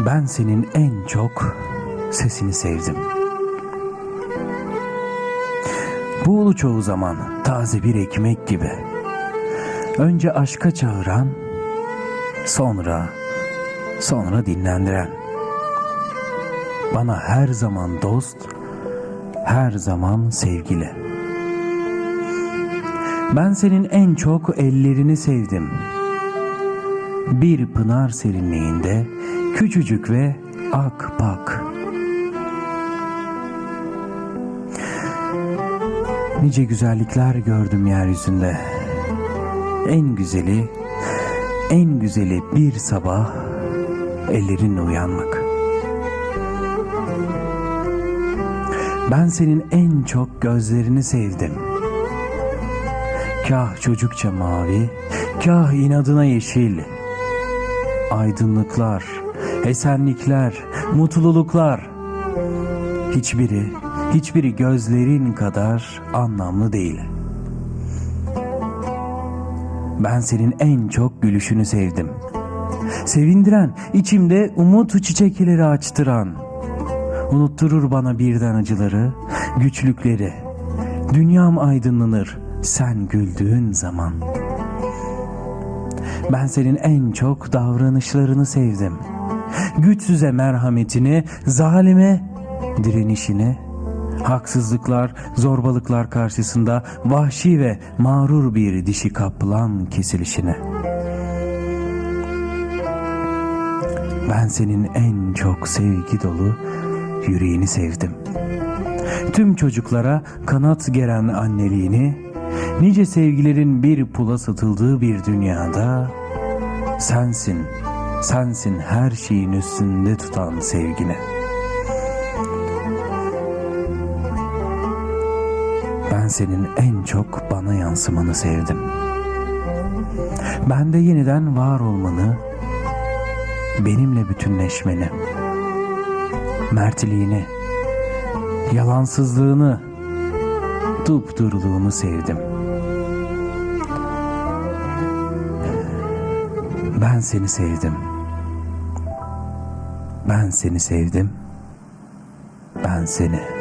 Ben senin en çok sesini sevdim. Buğulu çoğu zaman taze bir ekmek gibi. Önce aşka çağıran, sonra, sonra dinlendiren. Bana her zaman dost, her zaman sevgili. Ben senin en çok ellerini sevdim. Bir pınar serinliğinde küçücük ve ak pak. Nice güzellikler gördüm yeryüzünde. En güzeli, en güzeli bir sabah ellerinle uyanmak. Ben senin en çok gözlerini sevdim. Kah çocukça mavi, kah inadına yeşil. Aydınlıklar, esenlikler, mutluluklar. Hiçbiri, hiçbiri gözlerin kadar anlamlı değil. Ben senin en çok gülüşünü sevdim. Sevindiren, içimde umut çiçekleri açtıran. Unutturur bana birden acıları, güçlükleri. Dünyam aydınlanır sen güldüğün zaman. Ben senin en çok davranışlarını sevdim. Güçsüze merhametini, zalime direnişini, haksızlıklar, zorbalıklar karşısında vahşi ve mağrur bir dişi kaplan kesilişini. Ben senin en çok sevgi dolu yüreğini sevdim. Tüm çocuklara kanat geren anneliğini, nice sevgilerin bir pula satıldığı bir dünyada sensin, sensin her şeyin üstünde tutan sevgini. Ben senin en çok bana yansımanı sevdim. Ben de yeniden var olmanı, benimle bütünleşmeni, mertliğini, yalansızlığını, dupduruluğunu sevdim. Ben seni sevdim. Ben seni sevdim. Ben seni.